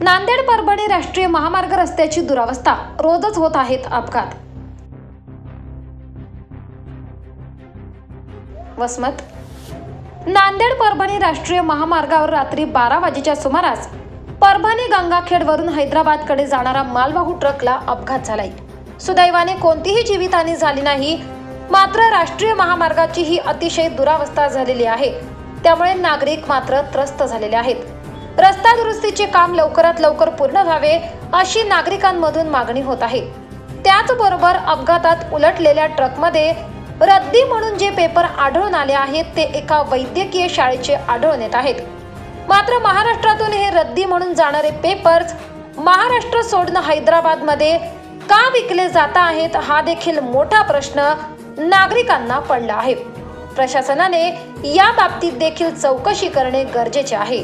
नांदेड परभणी राष्ट्रीय महामार्ग रस्त्याची दुरावस्था. रोजच होत आहेत अपघात. वसमत. नांदेड परभणी राष्ट्रीय महामार्गावर रात्री बारा वाजेच्या सुमारास परभणी गंगाखेडवरून हैदराबादकडे जाणारा मालवाहू ट्रकला अपघात झालाय. सुदैवाने कोणतीही जीवितहानी झाली नाही मात्र राष्ट्रीय महामार्गाची ही अतिशय दुरावस्था झालेली आहे. त्यामुळे नागरिक मात्र त्रस्त झालेले आहेत. रस्ता दुरुस्तीचे काम लवकरात लवकर पूर्ण व्हावे अशी नागरिकांमधून मागणी होत आहे. त्याचबरोबर अपघातात उलटलेल्या ट्रकमध्ये रद्दी म्हणून जे पेपर आढळून आले आहेत ते एका वैद्यकीय शाळेचे आढळून येत आहेत. मात्र महाराष्ट्रातून हे रद्दी म्हणून जाणारे पेपर्स महाराष्ट्र सोडून हैदराबादमध्ये का विकले जात आहेत हा देखील मोठा प्रश्न नागरिकांना पडला आहे. प्रशासनाने या बाबतीत देखील चौकशी करणे गरजेचे आहे.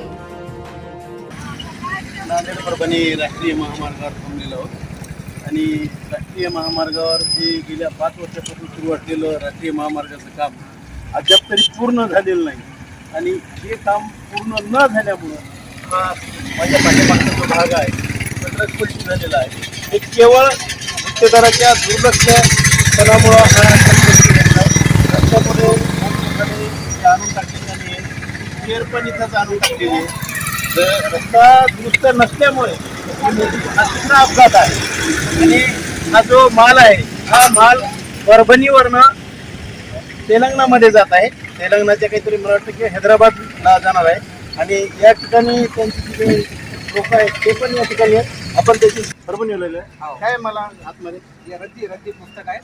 नांदेड परभणी राष्ट्रीय महामार्गावर थांबलेलो आहोत. आणि राष्ट्रीय महामार्गावर जे गेल्या पाच वर्षापासून सुरू असलेलं राष्ट्रीय महामार्गाचं काम अद्याप तरी पूर्ण झालेलं नाही. आणि हे काम पूर्ण न झाल्यामुळं हा माझ्या पाठीमागचा जो भाग आहे तो झालेला आहे. हे केवळ गुत्तेदाराच्या दुर्लक्षपणामुळं हा ट्रकपलटी आहे रस्त्यामध्ये मोठमोठाने जे आणून आणि केअर पण इथंच आणून टाकलेली आहे. तर रस्ता दुरुस्त नसल्यामुळे हा तिसरा अपघात आहे. आणि हा जो माल आहे हा माल परभणीवरनं तेलंगणामध्ये जात आहे. तेलंगणाच्या काहीतरी मला वाटतं की हैदराबादला जाणार आहे. आणि या ठिकाणी त्यांची जी लोक आहेत ते पण या ठिकाणी आहेत. आपण त्याची परभणी आहे. काय मला आतमध्ये? ये रद्दी रद्दी पुस्तक है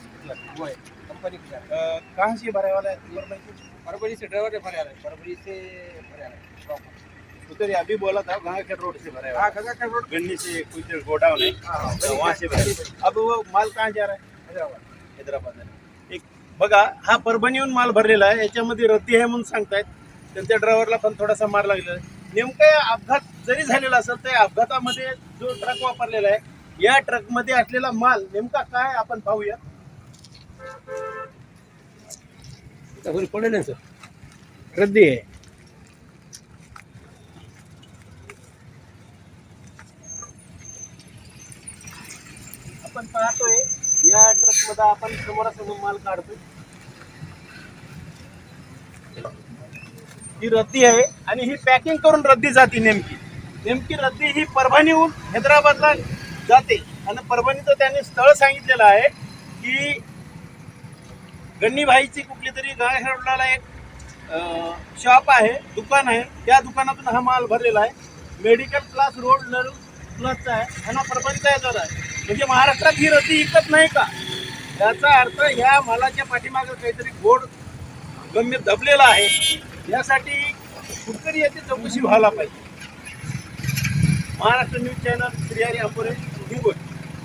वो है कंपनी कहाँ से भराय वाला है परभणी फरवरी से ड्राइवर भरे आ रहे हैं फरवरी से भरे हैं उधर ही अभी बोला था गंगाखेड़ रोड से भराया हाँ गंगा का रोड. गन्नी से कुछ गोडाउन है हाँ, वहाँ से अब वो माल कहाँ जा रहा है? हैदराबाद. हैदराबाद एक बघा हा परभणीहून माल भरलेला आहे. याच्यामध्ये रद्दी आहे म्हणून सांगतायत. त्यांच्या ड्रायव्हरला पण थोडासा मार लागलेला आहे. नेमका अपघात जरी झालेला असेल तर अपघातामध्ये जो ट्रक वापरलेला आहे या ट्रकमध्ये असलेला माल नेमका काय आपण पाहूया. पड़े सर? रद्दी है आपण पाहतोय या ट्रकमध्ये आपण समोरासमोर माल काढतोय. ही रद्दी आहे आणि ही पॅकिंग करून रद्दी जाते नेमकी. नेमकी रद्दी ही परभणीहून हैदराबादला जाते. आणि परभणीचं त्यांनी स्थळ सांगितलेलं आहे की गन्नीभाईची कुठली तरी गायहरला एक शॉप आहे दुकान आहे. त्या दुकानातून हा माल भरलेला आहे. मेडिकल क्लास रोड नरू प्लसचा आहे. ह्यांना परभणीचा येणार आहे. म्हणजे महाराष्ट्रात ही रद्दी इकत नाही का? याचा अर्थ ह्या मालाच्या पाठीमागं काहीतरी गोड गम्य दबलेला आहे. यासाठी कुठतरी याची चौकशी व्हायला पाहिजे. Maharashtra news channel Shrihari Ambore Hingoli